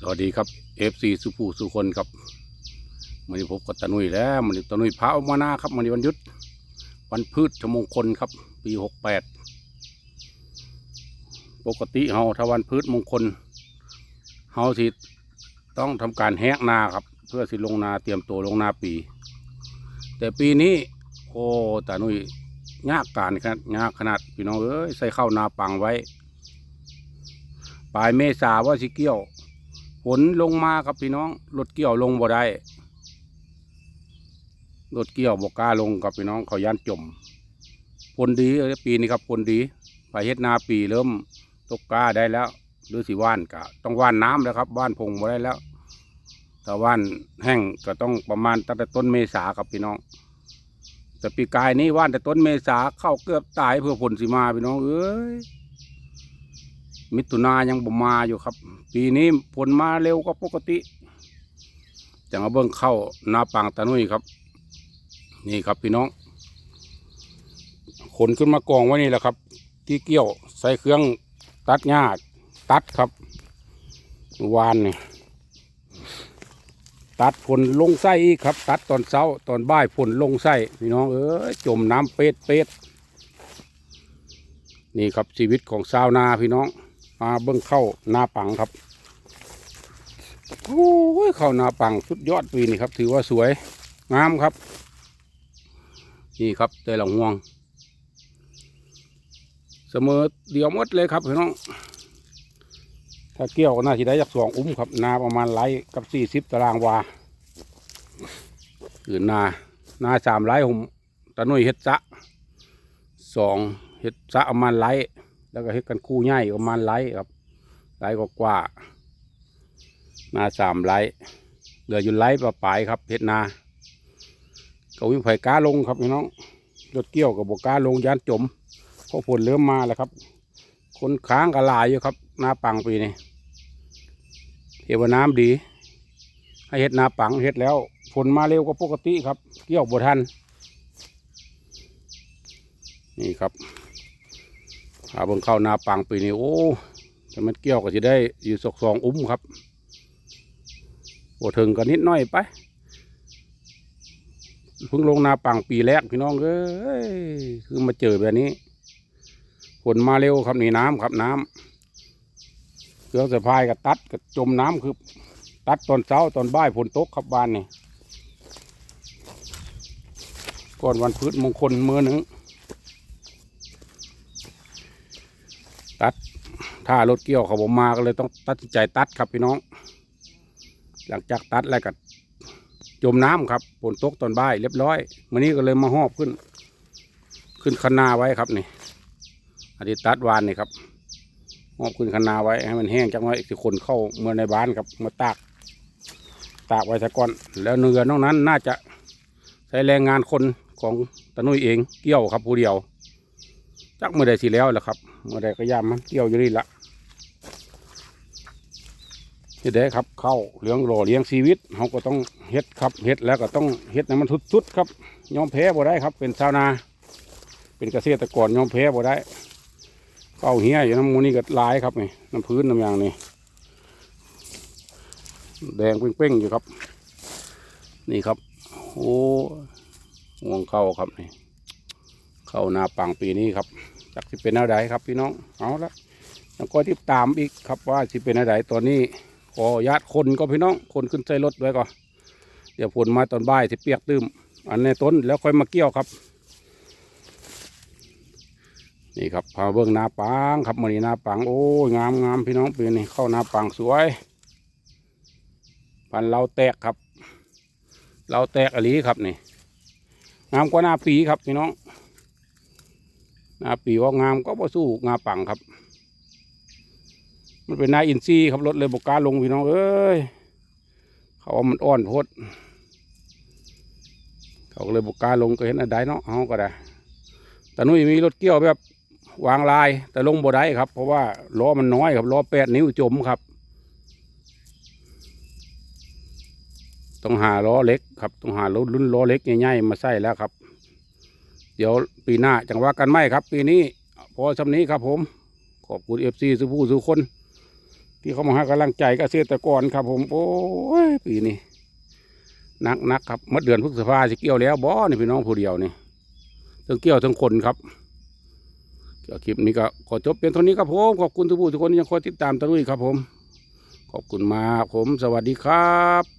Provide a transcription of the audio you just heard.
สวัสดีครับเอฟซีสุภูสุคนครับมันนี้พบกับตานุยแล้วมันนี้ตานุยพาออกมาหน้าครับมันนี้วันยุดวันพืชชมงคลครับ ปีหกแปดปกติเฮาถ้าวันพืชมงคลเฮาสิต้องทำการแหกนาครับ เพื่อสิลงนาเตรียมตัวลงนาปี แต่ปีนี้ โอ้ตานุยยากการขนาดยากขนาดพี่น้องเอ้ยใส่ข้าวนาปังไว้ ปลายเมษาว่าสิเกี่ยว นลงมาครับพี่น้องรถเกี่ยวลงบ่ได้รถเกี่ยวบ่กล้าลงกับพี่น้องเขาย่านจมฝนดีปีนี้ครับฝนดีไปเฮ็ดนาปีเริ่มตกกล้าได้แล้วหรือสิว่านก็ต้องว่านน้ำแล้วครับว่านพงบ่ได้แล้วถ้าว่านแห้งก็ต้องประมาณตั้งแต่ต้นเมษาครับพี่น้อง แต่ปีกายนี้ว่านแต่ต้นเมษาเข้าเกือบตายเพื่อฝนสิมาพี่น้องเอ้ย มิถุนายังบ่มาอยู่ครับ ปีนี้ฝนมาเร็วกว่าปกติจังเอาเบิ่งเข้านาปางตะนุยครับ นี่ครับพี่น้องขนขึ้นมากองไว้นี่แหละครับ ที่เกี่ยวใส่เครื่องตัดหญ้าตัดครับวานนี่ตัดผลลงไส้อีกครับ ตัดตอนเช้าตอนบ่ายผลลงไส้พี่น้องเอ้ยจมน้ำเป็ดเป็ดนี่ครับชีวิตของชาวนาพี่น้อง มาเบิ้งเข้านาปังครับโอ้ยเข้านาปังสุดยอดปีนี้ครับ ถือว่าสวยงามครับ นี่ครับแต่ละห่วง เสมอเดียวมดเลยครับพี่น้องถ้าเกี่ยวก็น่าจะได้จากสองอุ้มครับนาประมาณไรกับสี่สิบตารางวาคือนานาสามไรผมตะนุ่ยเฮ็ดซะสองเฮ็ดซะประมาณไร แล้วก็เฮ็ดกันคู่ใหญ่ประมาณไร่ครับไร่กว่านาสามไร่เหลืออยู่ไร่ปลาปลายครับเฮ็ดนาก็วิ่งไผ่ก้าลงครับพี่น้องรถเกี่ยวกับบกก้าลงยานจมเพราะฝนเริ่มมาแล้วครับ คนค้างกระลายอยู่ครับนาปังปีนี้เทวน้ำดี ให้เฮ็ดนาปังเฮ็ดแล้วฝนมาเร็วกว่าปกติครับ เกี่ยวบ่ทัน นี่ครับ หาเบิ่งเข้านาปังปีนี้โอ้แต่มันเกี่ยวก็จะได้อยู่สกสองอุ้มครับโอถึงกันนิดหน่อยไปเพิ่งลงนาปังปีแรกพี่น้องเอ้ยคือมาเจอแบบนี้ฝนมาเร็วครับนี่น้ำครับน้ำเครื่องสะพายกับตัดกับจมน้ำคือ ตัดตอนเช้าตอนบ่ายฝนตกครับบ้านนี่ก่อนวันพืชมงคลมือหนึ่ง ตัดถ้ารถเกี่ยวเขาผมมาก็เลยต้องตัดสินใจตัดครับพี่น้อง หลังจากตัดแล้วก็จมน้ำครับฝนตกตอนบ่ายเรียบร้อยวันนี้ก็เลยมาหอบขึ้น ขึ้นคันนาไว้ครับนี่อันนี้ตัดวานนี่ครับหอบขึ้นคันนาไว้ให้มันแห้งจังไว้อีกสิคนเข้าเมื่อในบ้านครับมาตาก ตากไว้ซะก่อน แล้วเนื้อนอกนั้นน่าจะใช้แรงงานคนของตะนุยเองเกี่ยวครับผู้เดียว จักเมื่อใดสิแล้วแหละครับ เมื่อใดก็ยามมันเกี่ยวอยู่นี่ละเฮ็ดได้ครับเข้าเลี้ยงรอเลี้ยงชีวิตเขาก็ต้องเฮ็ดครับเฮ็ดแล้วก็ต้องเฮ็ดให้มันทุดๆครับยอมแพ้บ่ได้ครับ เป็นชาวนา เป็นเกษตรกรยอมแพ้บ่ได้เข้าเหี้ยอยู่น้ำมูนี่ก็ลายครับนี่น้ำพื้นน้ำยางนี่แดงเป้งๆอยู่ครับ นี่ครับโอ้ห่วงเข้าครับนี่เข้านาปังปีนี้ครับ จักสิเป็นอะไรครับพี่น้องเอาละแล้วก็ติดตามอีกครับว่าสิเป็นอะไรตอนนี้ขอญาตคนก็พี่น้องคนขึ้นใส่รถไว้ก่อนเดี๋ยวฝนมาตอนบ่ายที่เปียกตื้มอันในต้นแล้วค่อยมาเกี่ยวครับ นี่ครับพาเบิ้งนาปังครับมันนี้นาปังโอ้ยงามงามพี่น้องปีนี้เข้านาปังสวย พันเราแตกครับ เราแตกอลีครับนี่งามกว่าหน้าปีครับพี่น้อง นาปีว่างามก็บ่สู้งาปังครับ มันเป็นนาอินทรีย์ครับรถเลยบกกาลงพี่น้องเอ้ยเขาว่ามันอ่อนโพดเขาก็เลยบกกาลงก็เห็นอะไรเนาะเอาก็ได้แต่นุ่ยมีรถเกี่ยวแบบวางลายแต่ลงบ่ได้ครับ เพราะว่าล้อมันน้อยครับล้อแปดนิ้วจมครับ ต้องหาล้อเล็กครับต้องหาล้อรุ่นล้อเล็กใหญ่ๆมาใส่แล้วครับ เดี๋ยวปีหน้าจังว่ากันไหมครับ ปีนี้พอสำนี้ครับผม ขอบคุณเอฟซีสุผู้สุคน ที่เขามาให้กำลังใจเกษตรกรครับ ผมโอ้ยปีนี้นักนักครับเมื่อเดือนพฤษภาสิเกี่ยวแล้วบ่นี่พี่น้องผู้เดียวนี่ทั้งเกี่ยวทั้งคนครับเกี่ยวคลิปนี้ก็ขอจบเพียงเท่านี้ครับผมขอบคุณทุกผู้ทุกคนที่ยังคอยติดตามตะลุยครับผม ขอบคุณมากผมสวัสดีครับ